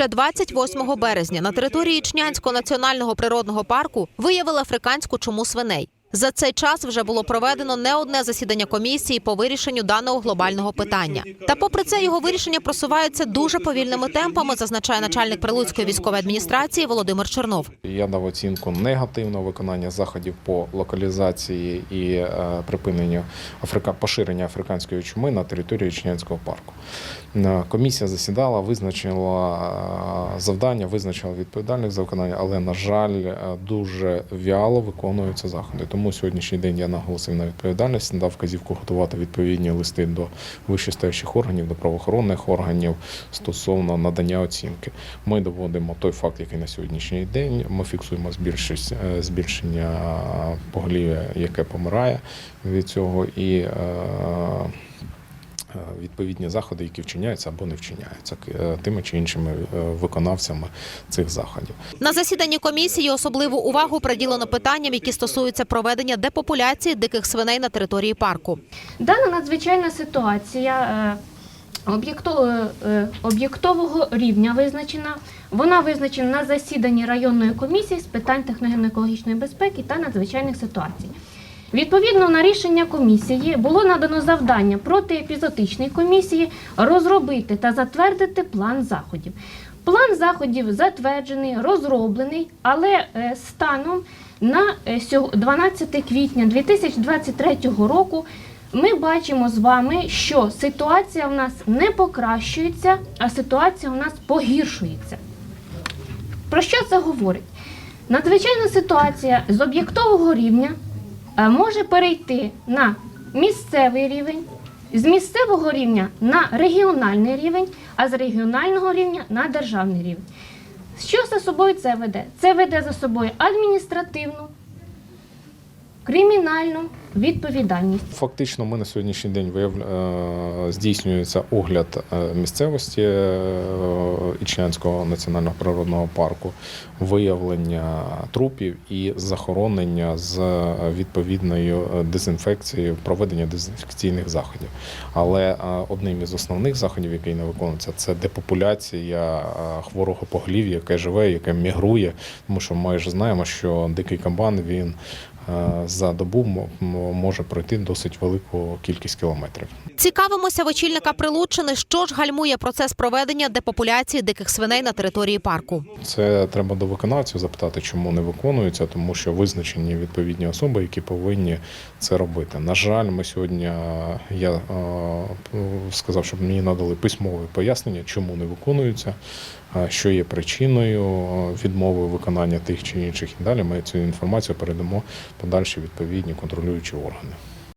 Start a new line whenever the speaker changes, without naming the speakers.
Ще 28 березня на території Ічнянського національного природного парку виявили африканську чуму свиней. За цей час вже було проведено не одне засідання комісії по вирішенню даного глобального питання. Та, попри це, його вирішення просувається дуже повільними темпами, зазначає начальник Прилуцької військової адміністрації Володимир Чернов.
Я дав оцінку негативного виконання заходів по локалізації і е, припиненню африка... поширення африканської чуми на території Чинянського парку. Е, Комісія засідала, визначила е, завдання, визначила відповідальних за виконання, але на жаль, дуже вяло виконуються заходи. Тому сьогоднішній день я наголосив на відповідальність, надав вказівку готувати відповідні листи до вищестоящих органів, до правоохоронних органів стосовно надання оцінки. Ми доводимо той факт, який на сьогоднішній день. Ми фіксуємо е, збільшення поголів'я, яке помирає від цього, і е, відповідні заходи, які вчиняються або не вчиняються е, тими чи іншими е, виконавцями цих заходів.
На засіданні комісії особливу увагу приділено питанням, які стосуються проведення депопуляції диких свиней на території парку.
Дана надзвичайна ситуація е, об'єкто- е, е, об'єктового рівня визначена. Вона визначена на засіданні районної комісії з питань техногенно-екологічної безпеки та надзвичайних ситуацій. Відповідно на рішення комісії було надано завдання протиепізотичній комісії розробити та затвердити план заходів. План заходів затверджений, розроблений, але е, станом на е, 12 квітня 2023 року ми бачимо з вами, що ситуація в нас не покращується, а ситуація в нас погіршується. Про що це говорить? Надзвичайна ситуація з об'єктового рівня е, може перейти на місцевий рівень, з місцевого рівня на регіональний рівень, а з регіонального рівня на державний рівень. Що за собою це веде? Це веде за собою адміністративну, кримінальну відповідальність.
Фактично, ми на сьогоднішній день вияв... е, здійснюється огляд е, місцевості е, Ічнянського національного природного парку, виявлення трупів і захоронення з відповідною дезінфекцією, проведення дезінфекційних заходів. Але одним із основних заходів, який не виконується, це депопуляція хворого поголів'я, яке живе, яке мігрує. Тому що ми ж знаємо, що дикий кабан він за добу може пройти досить велику кількість кілометрів.
Цікавимося в очільника Прилуччини, що ж гальмує процес проведення депопуляції диких свиней на території парку.
Це треба до виконавців запитати, чому не виконується, тому що визначені відповідні особи, які повинні це робити. На жаль, ми сьогодні е, я е, сказав, щоб мені надали письмове пояснення, чому не виконуються, е, що є причиною е, відмови виконання тих чи інших і далі. Ми цю інформацію передамо подальші відповідні контролюючі органи.